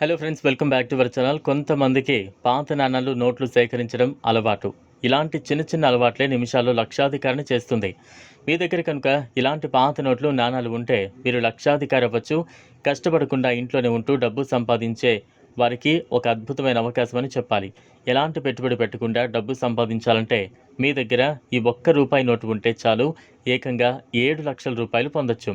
Hello friends welcome back to our channel కొంతమందికి పాత నాణాలు నోట్లు సేకరించడం అలవాటు. ఇలాంటి చిన్న చిన్న అలవాట్లే నిమిషాల్లో లక్షాధికారిని చేస్తుంది. మీ దగ్గర కనుక ఇలాంటి పాత నోట్లు నాణాలు ఉంటే మీరు లక్షాధికారి అవ్వచ్చు. కష్టపడకుండా ఇంట్లోనే ఉంటూ డబ్బు సంపాదించే వారికి ఒక అద్భుతమైన అవకాశం అని చెప్పాలి. ఎలాంటి పెట్టుబడి పెట్టకుండా డబ్బు సంపాదించాలంటే మీ దగ్గర ఈ ఒక్క రూపాయి నోటు ఉంటే చాలు ఏకంగా ఏడు లక్షల రూపాయలు పొందొచ్చు.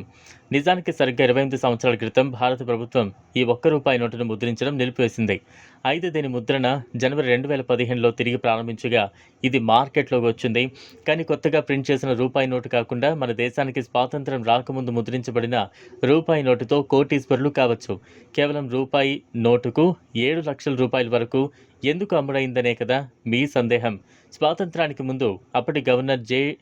నిజానికి సరిగ్గా ఇరవై ఎనిమిది సంవత్సరాల క్రితం భారత ప్రభుత్వం ఈ ఒక్క రూపాయి నోటును ముద్రించడం నిలిపివేసింది. అయితే దీని ముద్రణ జనవరి రెండు వేల పదిహేనులో తిరిగి ప్రారంభించగా ఇది మార్కెట్లోకి వచ్చింది. కానీ కొత్తగా ప్రింట్ చేసిన రూపాయి నోటు కాకుండా మన దేశానికి స్వాతంత్రం రాకముందు ముద్రించబడిన రూపాయి నోటుతో కోటీశ్వరులు కావచ్చు. కేవలం రూపాయి నోటుకు ఏడు లక్షల రూపాయల వరకు ఎందుకు అమ్ముడైందనే కదా మీ సందేహం. స్వాతంత్రానికి ముందు అప్పటి గవర్నర్ జే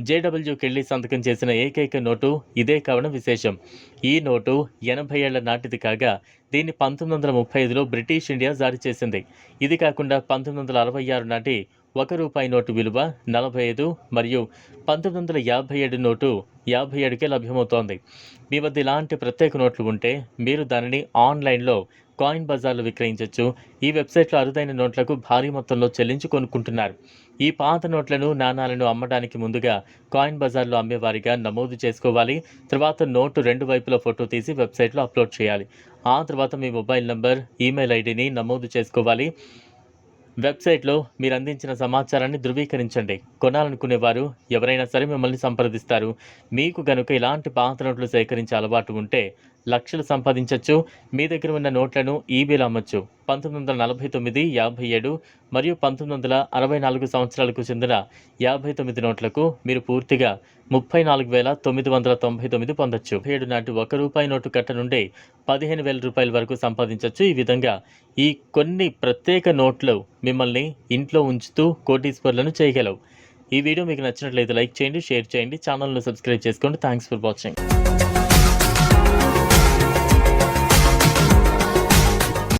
జేడబ్ల్యూకెళ్ళి సంతకం చేసిన ఏకైక నోటు ఇదే కావడం విశేషం. ఈ నోటు ఎనభై ఏళ్ళ నాటిది కాగా దీన్ని పంతొమ్మిది వందల ముప్పై ఐదులో బ్రిటిష్ ఇండియా జారీ చేసింది. ఇది కాకుండా పంతొమ్మిది వందల అరవై ఆరు నాటి ఒక రూపాయి నోటు విలువ నలభై ఐదు మరియు పంతొమ్మిది వందల యాభై ఏడు నోటు యాభై ఏడుకే లభ్యమవుతోంది. మీ వద్ద ఇలాంటి ప్రత్యేక నోట్లు ఉంటే మీరు దానిని ఆన్లైన్లో కాయిన్ బజార్లో విక్రయించవచ్చు ఈ వెబ్సైట్లో అరుదైన నోట్లకు భారీ మొత్తంలో చెల్లించి కొనుక్కుంటున్నారు. ఈ పాత నోట్లను నాణాలను అమ్మడానికి ముందుగా కాయిన్ బజార్లో అమ్మేవారిగా నమోదు చేసుకోవాలి. తర్వాత నోటు రెండు వైపుల ఫోటో తీసి వెబ్సైట్లో అప్లోడ్ చేయాలి. ఆ తర్వాత మీ మొబైల్ నంబర్ ఈమెయిల్ ఐడిని నమోదు చేసుకోవాలి. వెబ్సైట్లో మీరు అందించిన సమాచారాన్ని ధృవీకరించండి. కొనాలనుకునేవారు ఎవరైనా సరే మిమ్మల్ని సంప్రదిస్తారు. మీకు గనుక ఇలాంటి పాత నోట్లు సేకరించే అలవాటు ఉంటే లక్షలు సంపాదించవచ్చు మీ దగ్గర ఉన్న నోట్లను ఈబీలు అమ్మచ్చు. పంతొమ్మిది వందల నలభై తొమ్మిది యాభై ఏడు మరియు పంతొమ్మిది వందల అరవై నాలుగు సంవత్సరాలకు చెందిన యాభై తొమ్మిది నోట్లకు మీరు పూర్తిగా ముప్పై నాలుగు వేల తొమ్మిది వందల తొంభై తొమ్మిది పొందొచ్చు. ఏడు నాటి ఒక రూపాయి నోటు కట్ట నుండి పదిహేను వేల రూపాయల వరకు సంపాదించవచ్చు ఈ విధంగా ఈ కొన్ని ప్రత్యేక నోట్లు మిమ్మల్ని ఇంట్లో ఉంచుతూ కోటీశ్వర్లను చేయగలవు. ఈ వీడియో మీకు నచ్చినట్లయితే లైక్ చేయండి షేర్ చేయండి ఛానల్ను సబ్స్క్రైబ్ చేసుకోండి. Thanks for watching.